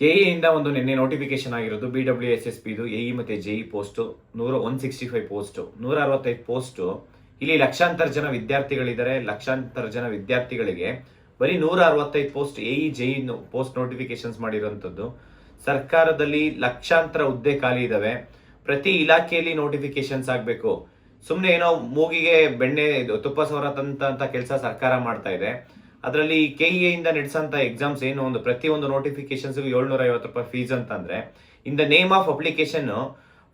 ಕೆಇಯಿಂದ ಒಂದು ನಿನ್ನೆ ನೋಟಿಫಿಕೇಶನ್ ಆಗಿರೋದು ಬಿ ಡಬ್ಲ್ಯೂ ಎಸ್ ಎಸ್ ಪಿದು ಎಇ ಮತ್ತೆ ಜೆಇ ಪೋಸ್ಟು ನೂರ ಒನ್ ಸಿಕ್ಸ್ಟಿ ಫೈವ್ ಪೋಸ್ಟು ನೂರ ಅರವತ್ತೈದು ಪೋಸ್ಟು ಇಲ್ಲಿ ಲಕ್ಷಾಂತರ ಜನ ವಿದ್ಯಾರ್ಥಿಗಳಿದ್ದಾರೆ. ಲಕ್ಷಾಂತರ ಜನ ವಿದ್ಯಾರ್ಥಿಗಳಿಗೆ ಬರೀ ನೂರ ಅರವತ್ತೈದು post AE JE post notifications ಮಾಡಿರೋಂಥದ್ದು ಸರ್ಕಾರದಲ್ಲಿ ಲಕ್ಷಾಂತರ ಹುದ್ದೆ ಖಾಲಿ ಇದ್ದಾವೆ ಪ್ರತಿ ಇಲಾಖೆಯಲ್ಲಿ ನೋಟಿಫಿಕೇಶನ್ಸ್ ಆಗಬೇಕು. ಸುಮ್ಮನೆ ಏನೋ ಮೂಗಿಗೆ ಬೆಣ್ಣೆ, ತುಪ್ಪ ಸವರತಂತ ಅಂತ ಕೆಲಸ ಸರ್ಕಾರ ಮಾಡ್ತಾ ಇದೆ. ಅದರಲ್ಲಿ ಕೆ ಇಂದ ನಡೆಸಂತ ಎಕ್ಸಾಮ್ಸ್ ಏನು? ಒಂದು ಪ್ರತಿಯೊಂದು ನೋಟಿಫಿಕೇಶನ್ಸ್ ಏಳ್ನೂರ ಐವತ್ತು ರೂಪಾಯಿ ಫೀಸ್ ಅಂತಂದರೆ in the name of application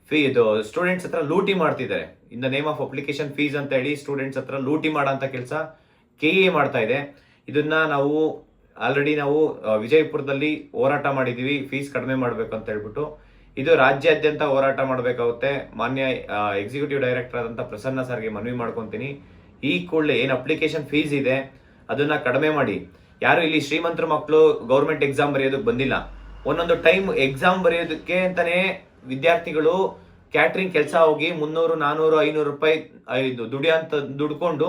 fee ಇದು ಸ್ಟೂಡೆಂಟ್ಸ್ ಹತ್ರ ಲೂಟಿ ಮಾಡ್ತಿದ್ದಾರೆ. In the name of application fees ಅಂತ ಹೇಳಿ ಸ್ಟೂಡೆಂಟ್ಸ್ ಹತ್ರ ಲೂಟಿ ಮಾಡೋಂಥ ಕೆಲಸ ಕೆ ಎ ಮಾಡ್ತಾ ಇದೆ. ಇದನ್ನ ನಾವು ಆಲ್ರೆಡಿ ನಾವು ವಿಜಯಪುರದಲ್ಲಿ ಹೋರಾಟ ಮಾಡಿದೀವಿ ಫೀಸ್ ಕಡಿಮೆ ಮಾಡಬೇಕು ಅಂತ ಹೇಳ್ಬಿಟ್ಟು. ಇದು ರಾಜ್ಯಾದ್ಯಂತ ಹೋರಾಟ ಮಾಡಬೇಕಾಗುತ್ತೆ. ಮಾನ್ಯ ಎಕ್ಸಿಕ್ಯೂಟಿವ್ ಡೈರೆಕ್ಟರ್ ಆದಂತ ಪ್ರಸನ್ನ ಸರ್ಗೆ ಮನವಿ ಮಾಡ್ಕೊಂತೀನಿ. ಈ ಕೂಡಲೇ ಏನು ಅಪ್ಲಿಕೇಶನ್ ಫೀಸ್ ಇದೆ ಅದನ್ನ ಕಡಿಮೆ ಮಾಡಿ. ಯಾರು ಇಲ್ಲಿ ಶ್ರೀಮಂತರ ಮಕ್ಕಳು ಗೌರ್ಮೆಂಟ್ ಎಕ್ಸಾಮ್ ಬರೆಯೋದಕ್ಕೆ ಬಂದಿಲ್ಲ. ಒಂದೊಂದು ಟೈಮ್ ಎಕ್ಸಾಮ್ ಬರೆಯೋದಕ್ಕೆ ಅಂತಾನೆ ವಿದ್ಯಾರ್ಥಿಗಳು ಕ್ಯಾಟ್ರಿಂಗ್ ಕೆಲಸ ಹೋಗಿ ಮುನ್ನೂರು, ನಾನೂರು, ಐನೂರು ರೂಪಾಯಿ ಇದು ದುಡಿಯಂತ, ದುಡ್ಕೊಂಡು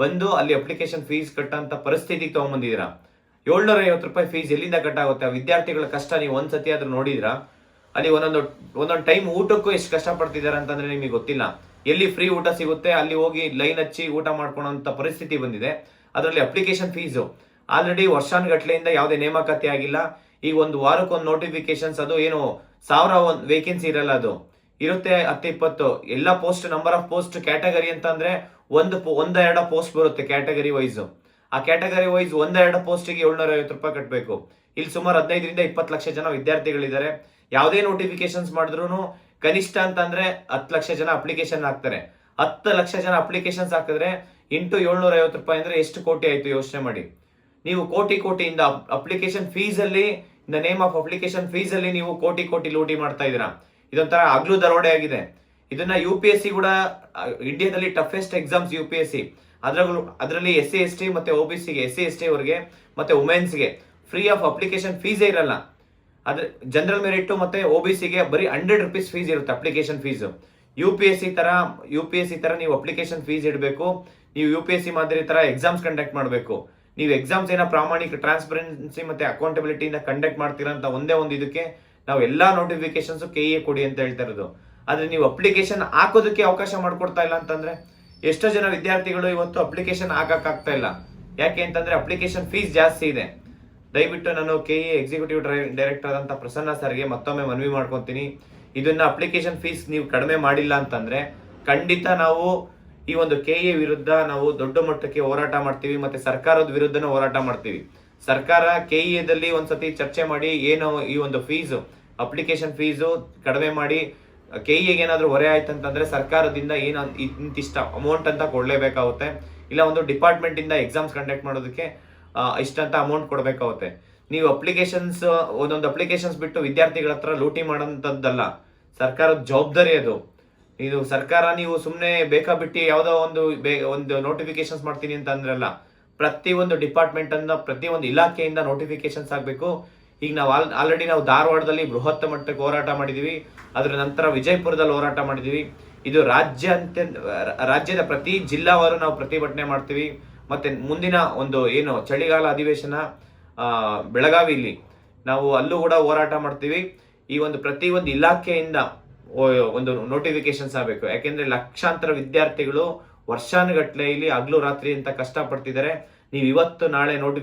ಬಂದು ಅಲ್ಲಿ ಅಪ್ಲಿಕೇಶನ್ ಫೀಸ್ ಕಟ್ಟಂತ ಪರಿಸ್ಥಿತಿಗೆ ತಗೊಂಬಂದಿದ್ದೀರ? ಏಳ್ನೂರ ಐವತ್ತು ರೂಪಾಯಿ ಫೀಸ್ ಎಲ್ಲಿಂದ ಕಟ್ಟಾಗುತ್ತೆ? ಆ ವಿದ್ಯಾರ್ಥಿಗಳ ಕಷ್ಟ ನೀವು ಒಂದ್ಸತಿ ಆದ್ರೂ ನೋಡಿದ್ರಾ ಅಲ್ಲಿ ಒಂದೊಂದು ಒಂದೊಂದು ಟೈಮ್ ಊಟಕ್ಕೂ ಎಷ್ಟು ಕಷ್ಟಪಡ್ತಿದ್ದಾರೆ ಅಂತಂದ್ರೆ ನಿಮಗೆ ಗೊತ್ತಿಲ್ಲ. ಎಲ್ಲಿ ಫ್ರೀ ಊಟ ಸಿಗುತ್ತೆ, ಅಲ್ಲಿ ಹೋಗಿ ಲೈನ್ ಹಚ್ಚಿ ಊಟ ಮಾಡ್ಕೊಳೋ ಪರಿಸ್ಥಿತಿ ಬಂದಿದೆ. ಅದರಲ್ಲಿ ಅಪ್ಲಿಕೇಶನ್ ಫೀಸು ಆಲ್ರೆಡಿ ವರ್ಷಾನುಗಟ್ಲೆಯಿಂದ ಯಾವುದೇ ನೇಮಕಾತಿ ಆಗಿಲ್ಲ. ಈಗ ಒಂದು ವಾರಕ್ಕೊಂದು ನೋಟಿಫಿಕೇಶನ್ಸ್ ಅದು ಏನು ಸಾವಿರ ಒಂದು ವೇಕೆನ್ಸಿ ಇರಲ್ಲ ಅದು. ಇರುತ್ತೆ ಹತ್ತು, ಇಪ್ಪತ್ತು. ಎಲ್ಲ post number of post category ಅಂತ ಅಂದ್ರೆ ಒಂದು ಪೋ- ಒಂದ ಎರಡು ಪೋಸ್ಟ್ ಬರುತ್ತೆ ಕ್ಯಾಟಗರಿ ವೈಸ್ ಆ ಕ್ಯಾಟಗರಿ ವೈಸ್ ಒಂದೆರಡು ಪೋಸ್ಟಿಗೆ ಏಳ್ನೂರ ಐವತ್ತು ರೂಪಾಯಿ ಕಟ್ಟಬೇಕು ಇಲ್ಲಿ ಸುಮಾರು ಹದಿನೈದರಿಂದ ಇಪ್ಪತ್ತು ಲಕ್ಷ ಜನ ವಿದ್ಯಾರ್ಥಿಗಳಿದ್ದಾರೆ. ಯಾವುದೇ ನೋಟಿಫಿಕೇಶನ್ಸ್ ಮಾಡಿದ್ರು ಕನಿಷ್ಠ ಅಂತಂದ್ರೆ ಹತ್ತು ಲಕ್ಷ ಜನ ಅಪ್ಲಿಕೇಶನ್ ಹಾಕ್ತಾರೆ. ಹತ್ತು ಲಕ್ಷ ಜನ ಅಪ್ಲಿಕೇಶನ್ಸ್ ಹಾಕಿದ್ರೆ ಇಂಟು ಏಳ್ನೂರ ಐವತ್ತು ರೂಪಾಯಿ ಅಂದ್ರೆ ಎಷ್ಟು ಕೋಟಿ ಆಯ್ತು ಯೋಚನೆ ಮಾಡಿ. ನೀವು ಕೋಟಿ ಕೋಟಿಯಿಂದ ಅಪ್ಲಿಕೇಶನ್ ಫೀಸ್ ಅಲ್ಲಿ in the name of application fees ಅಲ್ಲಿ ನೀವು ಕೋಟಿ ಕೋಟಿ ಲೂಟಿ ಮಾಡ್ತಾ ಇದ್ದೀರಾ. ಇದೊಂಥರ ಆಗ್ಲೂ ದರೋಡೆ ಆಗಿದೆ. ಇದನ್ನ ಯು ಪಿ ಎಸ್ ಸಿ ಕೂಡ ಇಂಡಿಯಾದಲ್ಲಿ toughest exams U P S C ಅದರಲ್ಲೂ ಅದರಲ್ಲಿ ಎಸ್ ಸಿ ಎಸ್ ಟಿ ಮತ್ತೆ ಒ ಬಿ ಸಿಗೆ ಎಸ್ ಸಿ ಎಸ್ ಟಿ ಅವರಿಗೆ ಮತ್ತೆ ವುಮೆನ್ಸ್ಗೆ ಫ್ರೀ ಆಫ್ ಅಪ್ಲಿಕೇಶನ್ ಫೀಸೇ ಇರಲ್ಲ. ಅದ್ರ ಜನರಲ್ ಮೆರಿಟ್ ಮತ್ತೆ ಒ ಬಿ ಸಿಗೆ ಬರೀ ಹಂಡ್ರೆಡ್ ರುಪೀಸ್ ಫೀಸ್ ಇರುತ್ತೆ application fees U P S C ತರ ಯು ಪಿ ಎಸ್ ಸಿ ತರ ನೀವು ಅಪ್ಲಿಕೇಶನ್ ಫೀಸ್ ಇಡಬೇಕು. ನೀವು ಯು ಪಿ ಎಸ್ ಸಿ ಮಾದರಿ ತರ ಎಕ್ಸಾಮ್ಸ್ ಕಂಡಕ್ಟ್ ಮಾಡಬೇಕು. ನೀವು ಎಕ್ಸಾಮ್ಸ್ ಏನೋ ಪ್ರಾಮಾಣಿಕ ಟ್ರಾನ್ಸ್ಪರೆನ್ಸಿ ಮತ್ತೆ ಅಕೌಂಟಬಿಲಿಟಿಯಿಂದ ಕಂಡಕ್ಟ್ ಮಾಡ್ತೀರಾ ಅಂತ ಒಂದೇ ಒಂದು ಇದಕ್ಕೆ ನಾವು ಎಲ್ಲಾ ನೋಟಿಫಿಕೇಶನ್ಸ್ ಕೆ ಎ ಕೊಡಿ ಅಂತ ಹೇಳ್ತಾ ಇರೋದು. ಆದ್ರೆ ನೀವು ಅಪ್ಲಿಕೇಶನ್ ಹಾಕೋದಕ್ಕೆ ಅವಕಾಶ ಮಾಡಿಕೊಡ್ತಾ ಇಲ್ಲ ಅಂತಂದ್ರೆ ಎಷ್ಟೋ ಜನ ವಿದ್ಯಾರ್ಥಿಗಳು ಇವತ್ತು ಅಪ್ಲಿಕೇಶನ್ ಹಾಕೋಕ್ಕಾಗ್ತಾ ಇಲ್ಲ. ಯಾಕೆ ಅಂತಂದ್ರೆ ಅಪ್ಲಿಕೇಶನ್ ಫೀಸ್ ಜಾಸ್ತಿ ಇದೆ. ದಯವಿಟ್ಟು ನಾನು ಕೆ ಎ ಎಕ್ಸಿಕ್ಯೂಟಿವ್ ಡೈರೆಕ್ಟರ್ ಆದಂಥ ಪ್ರಸನ್ನ ಸರ್ಗೆ ಮತ್ತೊಮ್ಮೆ ಮನವಿ ಮಾಡ್ಕೊತೀನಿ. ಇದನ್ನ ಅಪ್ಲಿಕೇಶನ್ ಫೀಸ್ ನೀವು ಕಡಿಮೆ ಮಾಡಿಲ್ಲ ಅಂತಂದ್ರೆ ಖಂಡಿತ ನಾವು ಈ ಒಂದು ಕೆ ಎ ವಿರುದ್ಧ ನಾವು ದೊಡ್ಡ ಮಟ್ಟಕ್ಕೆ ಹೋರಾಟ ಮಾಡ್ತೀವಿ, ಮತ್ತೆ ಸರ್ಕಾರದ ವಿರುದ್ಧನೂ ಹೋರಾಟ ಮಾಡ್ತೀವಿ. ಸರ್ಕಾರ ಕೆ ಎದಲ್ಲಿ ಒಂದ್ಸತಿ ಚರ್ಚೆ ಮಾಡಿ ಏನು ಈ ಒಂದು ಫೀಸು ಅಪ್ಲಿಕೇಶನ್ ಫೀಸು ಕಡಿಮೆ ಮಾಡಿ ಕೆ ಏನಾದ್ರೂ ಹೊರೆ ಆಯ್ತು ಅಂತಂದ್ರೆ ಸರ್ಕಾರದಿಂದ ಏನು ಇಂತಿಷ್ಟ ಅಮೌಂಟ್ ಅಂತ ಕೊಡಲೇಬೇಕಾಗುತ್ತೆ. ಇಲ್ಲ ಒಂದು ಡಿಪಾರ್ಟ್ಮೆಂಟ್ ಇಂದ ಎಕ್ಸಾಮ್ಸ್ ಕಂಡಕ್ಟ್ ಮಾಡೋದಕ್ಕೆ ಇಷ್ಟಂತ ಅಮೌಂಟ್ ಕೊಡಬೇಕಾಗುತ್ತೆ. ನೀವು ಅಪ್ಲಿಕೇಶನ್ಸ್ ಒಂದೊಂದು ಅಪ್ಲಿಕೇಶನ್ಸ್ ಬಿಟ್ಟು ವಿದ್ಯಾರ್ಥಿಗಳ ಹತ್ರ ಲೂಟಿ ಮಾಡೋಂಥದ್ದಲ್ಲ ಸರ್ಕಾರದ ಜವಾಬ್ದಾರಿ ಅದು. ಇದು ಸರ್ಕಾರ, ನೀವು ಸುಮ್ಮನೆ ಬೇಕಾ ಬಿಟ್ಟು ಯಾವುದೋ ಒಂದು ಒಂದು ನೋಟಿಫಿಕೇಶನ್ಸ್ ಮಾಡ್ತೀನಿ ಅಂತ ಅಂದ್ರಲ್ಲ ಒಂದು ಡಿಪಾರ್ಟ್ಮೆಂಟ್ ಅನ್ನ ಒಂದು ಇಲಾಖೆಯಿಂದ ನೋಟಿಫಿಕೇಶನ್ಸ್ ಆಗಬೇಕು. ಈಗ ನಾವು ಆಲ್ ಆಲ್ರೆಡಿ ನಾವು ಧಾರವಾಡದಲ್ಲಿ ಬೃಹತ್ ಮಟ್ಟಕ್ಕೆ ಹೋರಾಟ ಮಾಡಿದೀವಿ. ಅದರ ನಂತರ ವಿಜಯಪುರದಲ್ಲಿ ಹೋರಾಟ ಮಾಡಿದೀವಿ. ಇದು ರಾಜ್ಯ ಅಂತ ರಾಜ್ಯದ ಪ್ರತಿ ಜಿಲ್ಲಾವಾರು ನಾವು ಪ್ರತಿಭಟನೆ ಮಾಡ್ತೀವಿ. ಮತ್ತೆ ಮುಂದಿನ ಒಂದು ಏನು, ಚಳಿಗಾಲ ಅಧಿವೇಶನ ಬೆಳಗಾವಿಯಲ್ಲಿ ನಾವು ಅಲ್ಲೂ ಕೂಡ ಹೋರಾಟ ಮಾಡ್ತೀವಿ. ಈ ಒಂದು ಪ್ರತಿ ಒಂದು ಇಲಾಖೆಯಿಂದ ಒಂದು ನೋಟಿಫಿಕೇಶನ್ಸ್ ಆಗಬೇಕು. ಯಾಕೆಂದ್ರೆ ಲಕ್ಷಾಂತರ ವಿದ್ಯಾರ್ಥಿಗಳು ವರ್ಷಾನುಗಟ್ಲೆ ಇಲ್ಲಿ ಹಗ್ಲು ರಾತ್ರಿ ಅಂತ ಕಷ್ಟಪಡ್ತಿದ್ದಾರೆ. ನೀವು ಇವತ್ತು ನಾಳೆ ನೋಟಿ